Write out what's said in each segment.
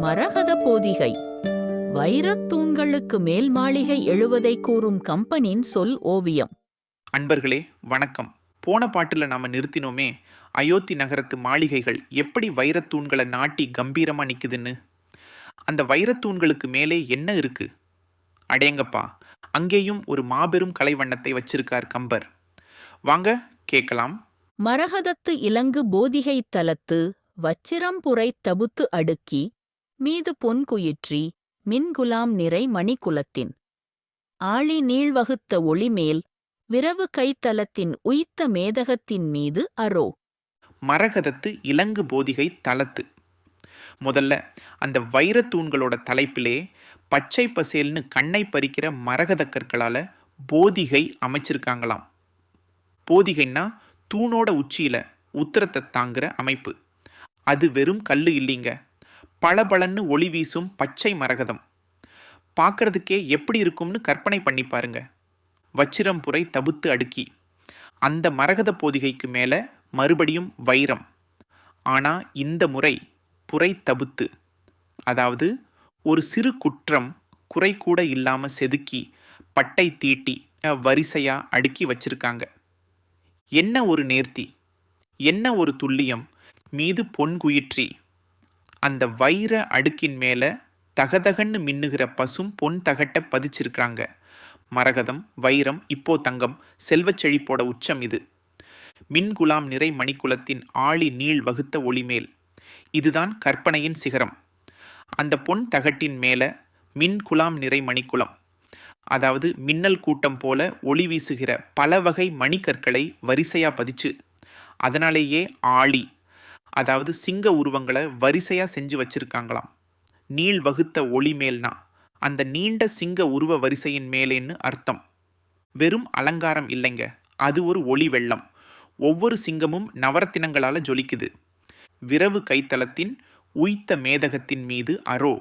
மரகத போதிகை. வைரத் தூண்களுக்கு மேல் மாளிகை எழுவதை கூறும் கம்பனின் சொல் ஓவியம். அன்பர்களே வணக்கம். போன பாட்டில் நாம் நிறுத்தினோமே அயோத்தி நகரத்து மாளிகைகள் எப்படி வைரத்தூண்களை நாட்டி கம்பீரமா நிக்குதுன்னு? அந்த வைரத்தூண்களுக்கு மேலே என்ன இருக்கு? அடேங்கப்பா அங்கேயும் ஒரு மாபெரும் கலைவண்ணத்தை வச்சிருக்கார் கம்பர். வாங்க கேட்கலாம். மரகதத்து இலங்கு போதிகை தலத்து வச்சிரம்புரை தபுத்து அடுக்கி மீது பொன்குயிற்றி மின்குலாம் நிறை மணிக்குலத்தின் ஆழி நீள்வகுத்த ஒளிமேல் விரவு கைத்தலத்தின் உய்த்த மேதகத்தின் மீது அரோ மரகதத்து இலங்கு போதிகை தலத்து முதல்ல அந்த வைரத்தூண்களோட தலைப்பிலே பச்சை பசேல்னு கண்ணை பறிக்கிற மரகத கற்களால் போதிகை அமைச்சிருக்காங்களாம். போதிகைன்னா தூணோட உச்சியில் உத்தரத்தை தாங்குற அமைப்பு. அது வெறும் கல் இல்லைங்க. பளபளன்னு ஒளி வீசும் பச்சை மரகதம். பார்க்கறதுக்கே எப்படி இருக்கும்னு கற்பனை பண்ணி பாருங்க. வச்சிரம் புரை தபுத்து அடுக்கி. அந்த மரகத போதிகைக்கு மேலே மறுபடியும் வைரம். ஆனால் இந்த முறை புரை தபுத்து அதாவது ஒரு சிறு குற்றம் குறை கூட இல்லாமல் செதுக்கி பட்டை தீட்டி வரிசையாக அடுக்கி வச்சிருக்காங்க. என்ன ஒரு நேர்த்தி? என்ன ஒரு துல்லியம்? மீது பொன்குயிற்றி அந்த வைர அடுக்கின் மேலே தகதகன்னு மின்னுகிற பசும் பொன் தகட்டை பதிச்சிருக்கிறாங்க. மரகதம் வைரம் இப்போ தங்கம் செல்வச் செழிப்போட உச்சம் இது. மின்குலாம் நிறை மணிக்குலத்தின் ஆழி நீள் வகுத்த ஒளிமேல். இதுதான் கற்பனையின் சிகரம். அந்த பொன் தகட்டின் மேலே மின்குலாம் நிறை மணிக்குலம். அதாவது மின்னல் கூட்டம் போல ஒளி வீசுகிற பல வகை மணிக்கற்களை வரிசையாக பதிச்சு அதனாலேயே ஆழி அதாவது சிங்க உருவங்களை வரிசையாக செஞ்சு வச்சிருக்காங்களாம். நீள் வகுத்த ஒளி மேல்னா. அந்த நீண்ட சிங்க உருவ வரிசையின் மேலேன்னு அர்த்தம். வெறும் அலங்காரம் இல்லைங்க. அது ஒரு ஒளி வெள்ளம். ஒவ்வொரு சிங்கமும் நவரத்தினங்களால் ஜொலிக்குது. விரவு கைத்தளத்தின் உய்த்த மேதகத்தின் மீது அரோ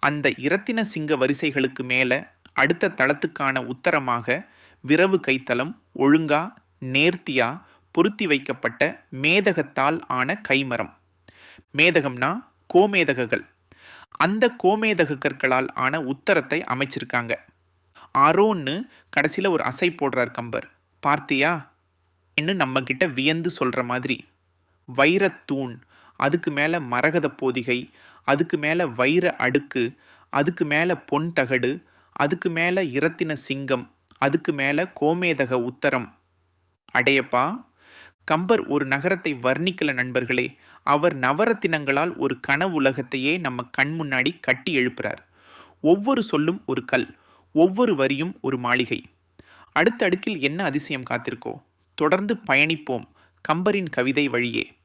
அந்த இரத்தின சிங்க வரிசைகளுக்கு மேலே அடுத்த தளத்துக்கான உத்தரமாக விரவு கைத்தளம் ஒழுங்கா நேர்த்தியா பொருத்தி வைக்கப்பட்ட மேதகத்தால் ஆன கைமரம். மேதகம்னா கோமேதகங்கள் அந்த கோமேதக கற்களால் ஆன உத்தரத்தை அமைச்சிருக்காங்க. அரோன்னு கடைசியில் ஒரு அசை போடுறார் கம்பர். பார்த்தியா? இன்னும் நம்ம கிட்ட வியந்து சொல்கிற மாதிரி. வைரத்தூண் அதுக்கு மேலே மரகத போதிகை அதுக்கு மேலே வைர அடுக்கு அதுக்கு மேலே பொன் தகடு அதுக்கு மேலே இரத்தின சிங்கம் அதுக்கு மேலே கோமேதக உத்தரம். அடையப்பா! கம்பர் ஒரு நகரத்தை வர்ணிக்கல நண்பர்களே. அவர் நவரத்தினங்களால் ஒரு கனவுலகத்தையே நம்ம கண் முன்னாடி கட்டி எழுப்புறார். ஒவ்வொரு சொல்லும் ஒரு கல் ஒவ்வொரு வரியும் ஒரு மாளிகை. அடுத்த அடுக்கில் என்ன அதிசயம் காத்திருக்கோ? தொடர்ந்து பயணிப்போம் கம்பரின் கவிதை வழியே.